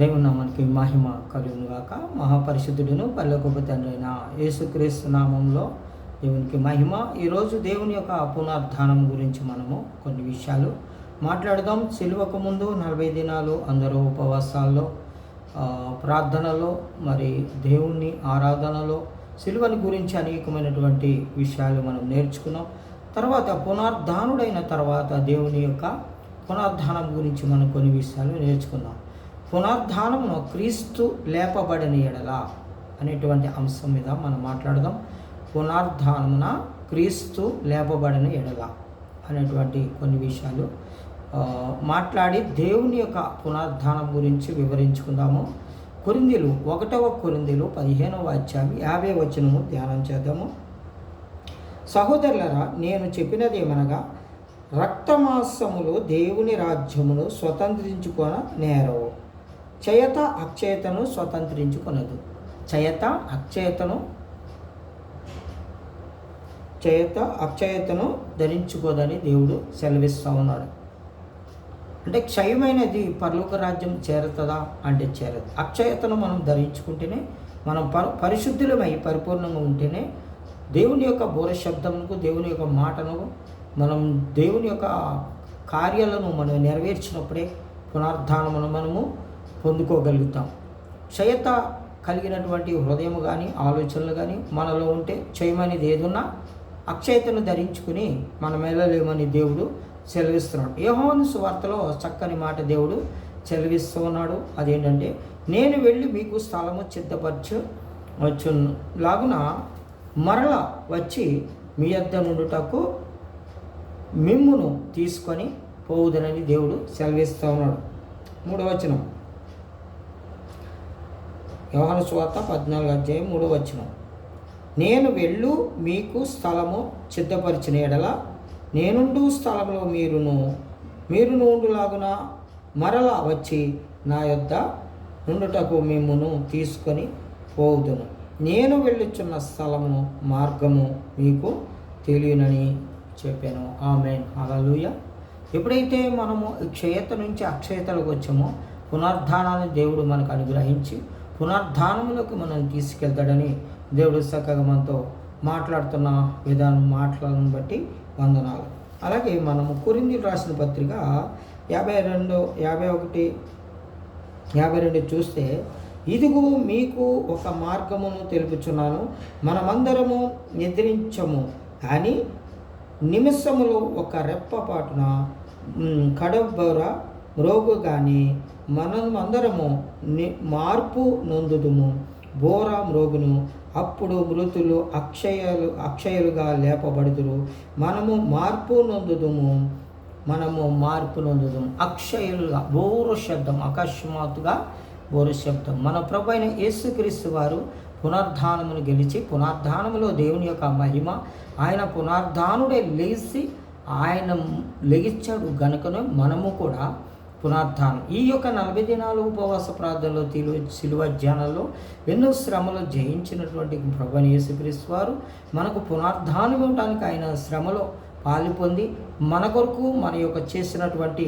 దేవుని నామానికి మహిమ కలుగును గాక మహాపరిశుద్ధుడును పల్లెకొప్ప తండ్రి అయిన యేసుక్రీస్తు నామంలో దేవునికి మహిమ. ఈరోజు దేవుని యొక్క పునరుద్ధానం గురించి మనము కొన్ని విషయాలు మాట్లాడదాం. సిలువకు ముందు నలభై దినాలు అందరూ ఉపవాసాల్లో ప్రార్థనలో మరి దేవుణ్ణి ఆరాధనలో సిలువని గురించి అనేకమైనటువంటి విషయాలు మనం నేర్చుకున్నాం. తర్వాత పునరుద్ధానుడైన తర్వాత దేవుని యొక్క పునరుద్ధానం గురించి మనం కొన్ని విషయాలు నేర్చుకున్నాం. పునరుద్ధానమును క్రీస్తు లేపబడిన ఎడల అనేటువంటి అంశం మీద మనం మాట్లాడదాం. పునరుద్ధానమున క్రీస్తు లేపబడిన ఎడల అనేటువంటి కొన్ని విషయాలు మాట్లాడి దేవుని యొక్క పునరుద్ధానం గురించి వివరించుకుందాము. కొరిందీలు ఒకటవ కొరిందీలు పదిహేనవ అధ్యాయం యాభై వచనము ధ్యానం చేద్దాము. సహోదరులరా నేను చెప్పినది ఏమనగా రక్తమాసములు దేవుని రాజ్యమును స్వతంత్రించుకొన నేరవు. చయత అక్షయతను స్వతంత్రించుకునదు. చయత అక్షయతను చయత అక్షయతను ధరించుకోదని దేవుడు సెలవిస్తూ ఉన్నాడు. అంటే క్షయమైనది పరలోక రాజ్యం చేరుతుందా అంటే చేరదు. అక్షయతను మనం ధరించుకుంటేనే మనం పరి పరిశుద్ధులమై పరిపూర్ణంగా ఉంటేనే దేవుని యొక్క బోర శబ్దమునకు దేవుని యొక్క మాటను మనం దేవుని యొక్క కార్యాలను మనం నెరవేర్చినప్పుడే పునరుద్ధానమును మనము పొందుకోగలుగుతాం. క్షయత కలిగినటువంటి హృదయం కానీ ఆలోచనలు కానీ మనలో ఉంటే క్షయమనేది ఏదున్నా అక్షయతను ధరించుకుని మనం వెళ్ళలేమని దేవుడు సెలవిస్తున్నాడు. యోహాను సువార్తలో చక్కని మాట దేవుడు సెలవిస్తూ ఉన్నాడు. అదేంటంటే నేను వెళ్ళి మీకు స్థలము సిద్ధపరచు వచ్చు లాగున మరల వచ్చి మీ యొద్ద నుండుటకు మిమ్మును తీసుకొని పోవుదనని దేవుడు సెలవిస్తూ ఉన్నాడు. మూడవచనం వ్యవహార యోహాను పద్నాలుగు అధ్యాయం మూడు వచ్చిన నేను వెళ్ళు మీకు స్థలము సిద్ధపరిచిన ఎడల నేనుండు స్థలంలో మీరును మీరు నుండులాగున మరలా వచ్చి నా యొద్ద నుండుటకు మిమ్మును తీసుకొని పోవుదును. నేను వెళ్ళుచున్న స్థలము మార్గము మీకు తెలియనని చెప్పాను. ఆమె అలలుయ ఎప్పుడైతే మనము క్షయత నుంచి అక్షయతలకు వచ్చామో పునర్ధానాన్ని దేవుడు మనకు అనుగ్రహించి పునర్ధానములకు మనం తీసుకెళ్తాడని దేవుడు చక్కగా మనతో మాట్లాడుతున్న విధానం మాటలను బట్టి వందనాలు. అలాగే మనము కొరింది రాసిన పత్రిక యాభై రెండు యాభై ఒకటి యాభై రెండు చూస్తే ఇదిగో మీకు ఒక మార్గమును తెలుపుచున్నాను. మనమందరము నిద్రించము అని నిమిషములో ఒక రెప్పపాటున మ్, రోగు కానీ మనమందరము అందరము మార్పు నొందుదుము. బోరా మ్రోగును అప్పుడు మృతులు అక్షయలు అక్షయలుగా లేపబడుదురు. మనము మార్పు నొందుదుము. మనము మార్పు నొందుదాం అక్షయులుగా బోరు శబ్దం అకస్మాత్తుగా బోరు శబ్దం. మన ప్రభు అయిన యేసుక్రీస్తు వారు పునర్ధానమును గెలిచి పునర్ధానములో దేవుని యొక్క మహిమ ఆయన పునర్ధానుడే లేచి ఆయన లెగిచ్చాడు గనుకనే మనము కూడా పునరుద్ధానం. ఈ యొక్క నలభై దినాలు ఉపవాస ప్రార్థనలో తిలు శిలువ ధ్యానంలో ఎన్నో శ్రమలు జయించినటువంటి ప్రభుని యేసుక్రీస్తు వారు మనకు పునరుద్ధానం ఇవ్వడానికి ఆయన శ్రమలో పాలు పొంది మన కొరకు మన యొక్క చేసినటువంటి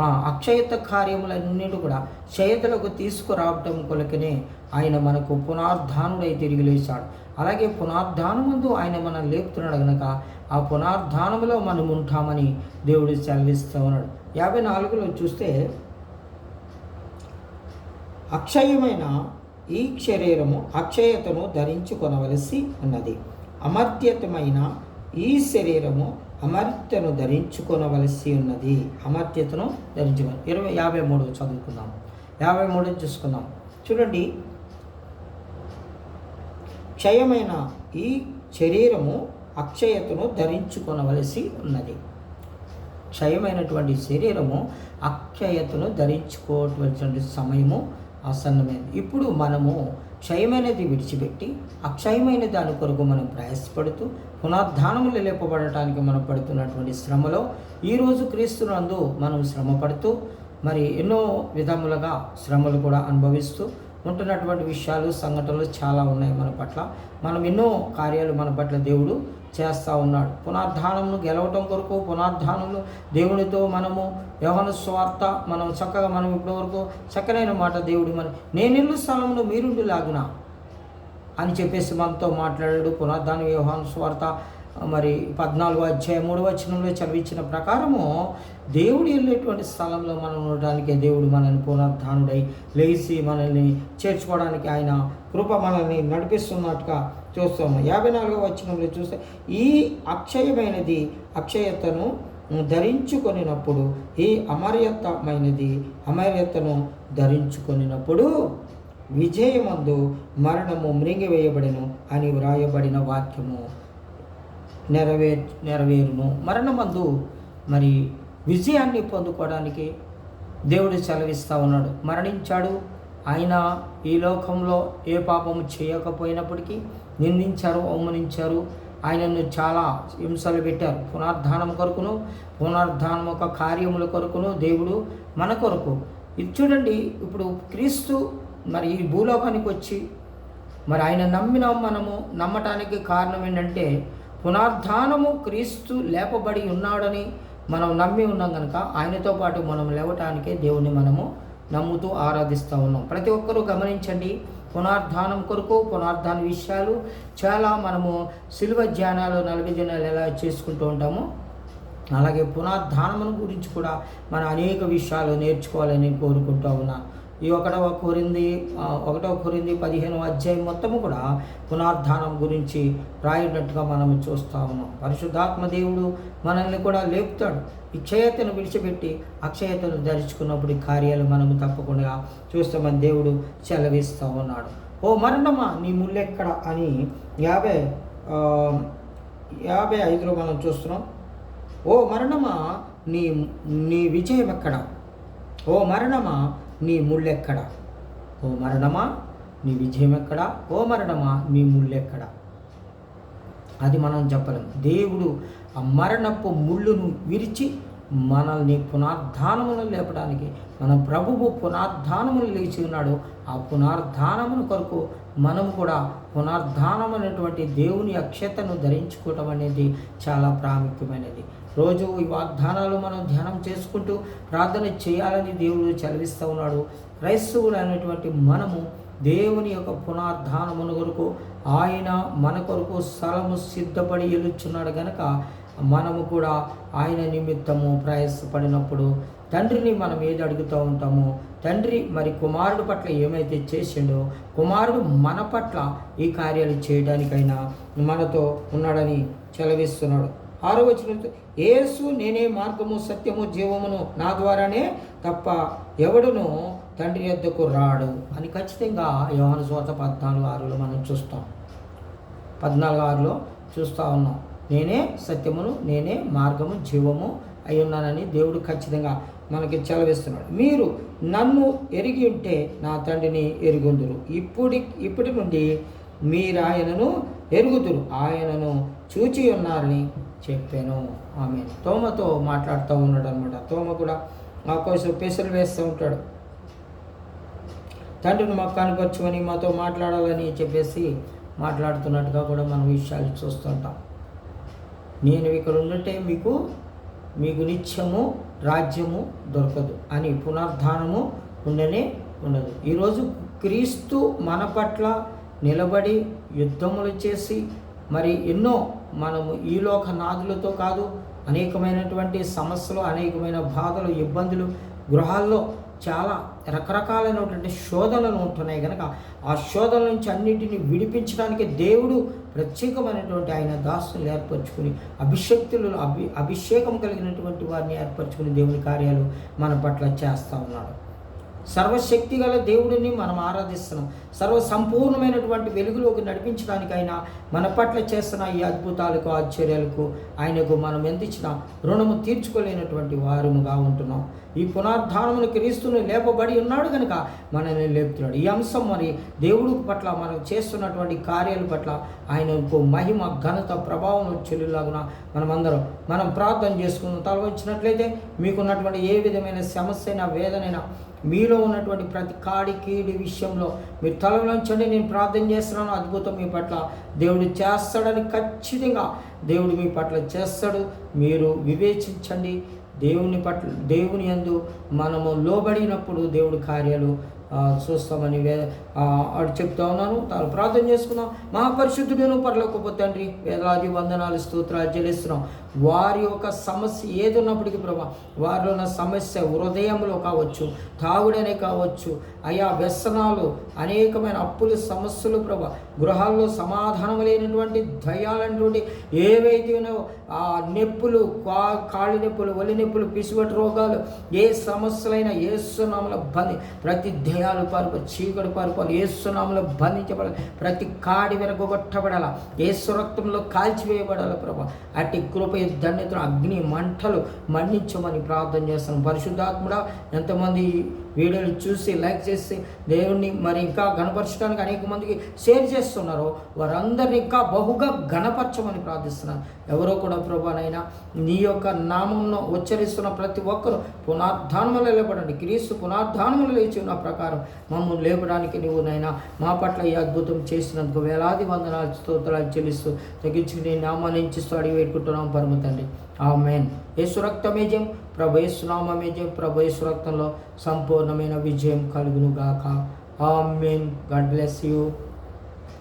ఆ అక్షయత కార్యములన్నిటి కూడా చేతులకు తీసుకురావటం కొలకనే ఆయన మనకు పునరుద్ధానుడై తిరిగి లేచాడు. అలాగే పునరుద్ధానముందు ఆయన మనం లేపుతున్నాడు కనుక ఆ పునరుద్ధానములో మనం ఉంటామని దేవుడు సెలవిస్తూ ఉన్నాడు. యాభై నాలుగులో చూస్తే అక్షయమైన ఈ శరీరము అక్షయతను ధరించుకొనవలసి ఉన్నది. అమర్త్యతమైన ఈ శరీరము అమర్త్యను ధరించుకొనవలసి ఉన్నది. అమర్త్యతను ధరించుకో ఇరవై యాభై మూడు చదువుకుందాం. యాభై మూడు చూసుకుందాం. చూడండి. క్షయమైన ఈ శరీరము అక్షయతను ధరించుకొనవలసి ఉన్నది. క్షయమైనటువంటి శరీరము అక్షయతను ధరించుకోవటువంటి సమయము ఆసన్నమైంది ఇప్పుడు మనము క్షయమైనది విడిచిపెట్టి అక్షయమైన దాని కొరకు మనం ప్రయాసపడుతూ పునరుద్ధానములు లేపబడటానికి మనం పడుతున్నటువంటి శ్రమలో ఈరోజు క్రీస్తునందు మనం శ్రమ పడుతూ మరి ఎన్నో విధములుగా శ్రమలు కూడా అనుభవిస్తూ ఉంటున్నటువంటి విషయాలు సంఘటనలు చాలా ఉన్నాయి మన పట్ల. మనం ఎన్నో కార్యాలు మన పట్ల దేవుడు చేస్తూ ఉన్నాడు. పునర్ధానమును గెలవటం కొరకు పునర్ధానంలో దేవునితో మనము యవన స్వార్థ మనం చక్కగా మనం ఇప్పటి వరకు చక్కనైన మాట దేవుడు మన నేను ఇల్లు స్థలంలో మీరుండి లాగునా అని చెప్పేసి మనతో మాట్లాడాడు. పునర్ధాన వ్యవహాన స్వార్థ మరి పద్నాలుగో అధ్యాయ మూడు వచనంలో చదివించిన ప్రకారము దేవుడు వెళ్ళేటువంటి స్థలంలో మనం ఉండడానికి దేవుడు మనల్ని పునర్ధానుడై లేచి మనల్ని చేర్చుకోవడానికి ఆయన కృప మనల్ని నడిపిస్తున్నట్టుగా చూస్తాము. యాభై నాలుగో వచనంలో చూస్తే ఈ అక్షయమైనది అక్షయతను ధరించుకొనినప్పుడు ఈ అమర్యతమైనది అమర్యతను ధరించుకొనినప్పుడు విజయమందు మరణము మృంగివేయబడిను అని వ్రాయబడిన వాక్యము. నెరవే నెరవేరును. మరణమందు మరి విజయాన్ని పొందుకోవడానికి దేవుడు సెలవిస్తూ ఉన్నాడు. మరణించాడు. ఆయన ఈ లోకంలో ఏ పాపము చేయకపోయినప్పటికీ నిందించారు అవమానించారు. ఆయనను చాలా హింసలు పెట్టారు. పునర్ధానం కొరకును పునర్ధానం ఒక కార్యముల కొరకును దేవుడు మన కొరకు. ఇది చూడండి ఇప్పుడు క్రీస్తు మరి ఈ భూలోకానికి వచ్చి మరి ఆయన నమ్మిన మనము నమ్మటానికి కారణం ఏంటంటే పునర్ధానము క్రీస్తు లేపబడి ఉన్నాడని మనం నమ్మి ఉన్నాం కనుక ఆయనతో పాటు మనం లేవటానికే దేవుని మనము నమ్ముతూ ఆరాధిస్తూ ఉన్నాం. ప్రతి ఒక్కరూ గమనించండి పునర్ధానం కొరకు పునర్ధాన విషయాలు చాలా మనము శిల్వ ధ్యానాలు నలభై దినాలు ఎలా చేసుకుంటూ ఉంటామో అలాగే పునర్ధానమును గురించి కూడా మన అనేక విషయాలు నేర్చుకోవాలని కోరుకుంటూ ఉన్నాను ఈ ఒకటవ కోరింది ఒకటవ కోరింది పదిహేనవ అధ్యాయం మొత్తము కూడా పునర్ధానం గురించి రాయినట్టుగా మనం చూస్తా ఉన్నాం. పరిశుద్ధాత్మ దేవుడు మనల్ని కూడా లేపుతాడు. ఇక్షయతను విడిచిపెట్టి అక్షయతను ధరించుకున్నప్పుడు ఈ కార్యాలు మనము తప్పకుండా చూస్తామని దేవుడు సెలవిస్తూ ఉన్నాడు. ఓ మరణమా నీ ముళ్ళెక్కడ అని యాభై యాభై ఐదులో మనం చూస్తున్నాం. ఓ మరణమా నీ నీ విజయం ఎక్కడ? ఓ మరణమా నీ ముళ్ళెక్కడ? ఓ మరణమా? నీ విజయం ఎక్కడ ఓ మరణమా? నీ ముళ్ళెక్కడ? అది మనం చెప్పలేం. దేవుడు ఆ మరణపు ముళ్ళును విరిచి మనల్ని పునర్ధానమును లేపడానికి మన ప్రభువు పునర్ధానమును లేచి ఉన్నాడు. ఆ పునర్ధానమును కొరకు మనం కూడా పునర్ధానమైనటువంటి దేవుని అక్షతను ధరించుకోవటం అనేది చాలా ప్రాముఖ్యమైనది. రోజు ఈ వాగ్దానాలు మనం ధ్యానం చేసుకుంటూ ప్రార్థన చేయాలని దేవుడు చదివిస్తూ ఉన్నాడు. క్రైస్తవులు అనేటువంటి మనము దేవుని యొక్క పునర్ధానమును కొరకు ఆయన మన కొరకు స్థలము సిద్ధపడి ఎలుచున్నాడు గనక మనము కూడా ఆయన నిమిత్తము ప్రయాసపడినప్పుడు తండ్రిని మనం ఏది అడుగుతూ ఉంటామో తండ్రి మరి కుమారుడు పట్ల ఏమైతే చేసిండో కుమారుడు మన పట్ల ఈ కార్యాలు చేయడానికైనా మనతో ఉన్నాడని చెలవిస్తున్నాడు. ఆరో వచ్చిన నేనే మార్గము సత్యము జీవమును నా ద్వారానే తప్ప ఎవడును తండ్రి యొద్దకు రాడు అని ఖచ్చితంగా యోహాను స్వాత పద్నాలుగు ఆరులో మనం చూస్తాం. పద్నాలుగు ఆరులో చూస్తూ ఉన్నాం. నేనే సత్యమును నేనే మార్గము జీవము అయి ఉన్నానని దేవుడు ఖచ్చితంగా మనకి చెలవిస్తున్నాడు మీరు నన్ను ఎరిగి ఉంటే నా తండ్రిని ఎరుగుందురు. ఇప్పటి ఇప్పటి నుండి మీరు ఆయనను ఎరుగుదురు. ఆయనను చూచి ఉన్నారని చెప్పాను. ఆమె తోమతో మాట్లాడుతూ ఉన్నాడు అనమాట తోమ కూడా మా కోసం పెసలు వేస్తూ ఉంటాడు. తండ్రిని మాకు కనపరచమని మాతో మాట్లాడాలని చెప్పేసి మాట్లాడుతున్నట్టుగా కూడా మనం విషయాలు చూస్తుంటాం. నేను ఇక్కడ ఉండుంటే మీకు మీకు నిత్యము రాజ్యము దొరకదు అని పునర్ధానము ఉండనే ఉండదు. ఈరోజు క్రీస్తు మన పట్ల నిలబడి యుద్ధములు చేసి మరి ఎన్నో మనము ఈ లోక నాదులతో కాదు అనేకమైనటువంటి సమస్యలు అనేకమైన బాధలు ఇబ్బందులు గృహాల్లో చాలా రకరకాలైనటువంటి శోధనలు ఉంటున్నాయి కనుక ఆ శోధన నుంచి అన్నింటినీ విడిపించడానికి దేవుడు ప్రత్యేకమైనటువంటి ఆయన దాసులు ఏర్పరచుకుని అభిషక్తులు అభి అభిషేకం కలిగినటువంటి వారిని ఏర్పరచుకుని దేవుని కార్యాలు మన పట్ల చేస్తూ ఉన్నాడు. సర్వశక్తి గల దేవుడిని మనం ఆరాధిస్తున్నాం. సర్వ సంపూర్ణమైనటువంటి వెలుగులోకి నడిపించడానికైనా మన పట్ల చేస్తున్న ఈ అద్భుతాలకు ఆశ్చర్యాలకు ఆయనకు మనం ఎంత రుణము తీర్చుకోలేనటువంటి వారముగా ఉంటున్నాం. ఈ పునర్ధానమును క్రీస్తును లేపబడి ఉన్నాడు కనుక మనల్ని లేపుతున్నాడు. ఈ అంశం మరి దేవుడు పట్ల మనం చేస్తున్నటువంటి కార్యాల పట్ల ఆయనకు మహిమ ఘనత ప్రభావం చెల్లులాగున మనమందరం మనం ప్రార్థన చేసుకుని తల వచ్చినట్లయితే మీకున్నటువంటి ఏ విధమైన సమస్య అయినా వేదనైనా మీలో ఉన్నటువంటి ప్రతి కాడి కీడి విషయంలో మీరు తలవంచండి నేను ప్రార్థన చేస్తున్నాను. అద్భుతం మీ పట్ల దేవుడు చేస్తాడని ఖచ్చితంగా దేవుడు మీ పట్ల చేస్తాడు. మీరు వివేచించండి. దేవుని పట్ల దేవుని యందు మనము లోబడినప్పుడు దేవుడి కార్యాలు చూస్తామని వే అటు చెప్తా ఉన్నాను. తాను ప్రార్థన చేసుకున్నాం. మహాపరిశుద్ధుడును పరలోకపోతే తండ్రి వేలాది వందనాలు స్తోత్రాలు చెల్లిస్తున్నాం. వారి యొక్క సమస్య ఏది ఉన్నప్పటికీ ప్రభా వారిలో ఉన్న సమస్య హృదయంలో కావచ్చు తాగుడనే కావచ్చు అయా వ్యసనాలు అనేకమైన అప్పులు సమస్యలు ప్రభా గృహాల్లో సమాధానం లేనటువంటి దయాలనేటువంటి ఏవైతే ఉన్నాయో ఆ నొప్పులు కా కాళ్ళు నొప్పులు ఒలి నొప్పులు పిసువటి రోగాలు ఏ సమస్యలైనా ఏసునామల బంధి ప్రతి దయాలు పారిపో చీకటి పారిపోవాలి ఏసునామలో బంధించబడాలి ప్రతి కాడి వెరగొట్టబడాల ఏసు రక్తంలో కాల్చివేయబడాలి ప్రభా? అట్టి కృప ధన్యతను అగ్ని మంటలు మన్నించమని ప్రార్థన చేస్తాను. పరిశుద్ధాత్ముడా ఎంతమంది వీడియోలు చూసి లైక్ చేసి దేవుణ్ణి మరి ఇంకా గణపరచడానికి అనేక మందికి షేర్ చేస్తున్నారో వారందరినీ ఇంకా బహుగా గణపరచమని ప్రార్థిస్తున్నాను. ఎవరో కూడా ప్రభానైనా నీ యొక్క నామంను ఉచ్చరిస్తున్న ప్రతి ఒక్కరూ పునర్ధానములు లేపడండి క్రీస్తు పునర్ధానములు లేచి ఉన్న ప్రకారం మమ్మల్ని లేపడానికి నువ్వు నైనా మా పట్ల ఈ అద్భుతం చేసినందుకు వేలాది వందనాలు స్తోత్రాలు చెల్లిస్తూ తగ్గించుకుని నామాన్ని ఇచ్చిస్తూ అడిగి పెట్టుకుంటున్నాం పరమ తండ్రి. ఆమెన్. యేసు రక్తమే జయం ప్రభు యేసునామమే జయం ప్రభు యేసు రక్తంలో సంపూర్ణమైన విజయం కలుగునుగాక. ఆమెన్. God bless you.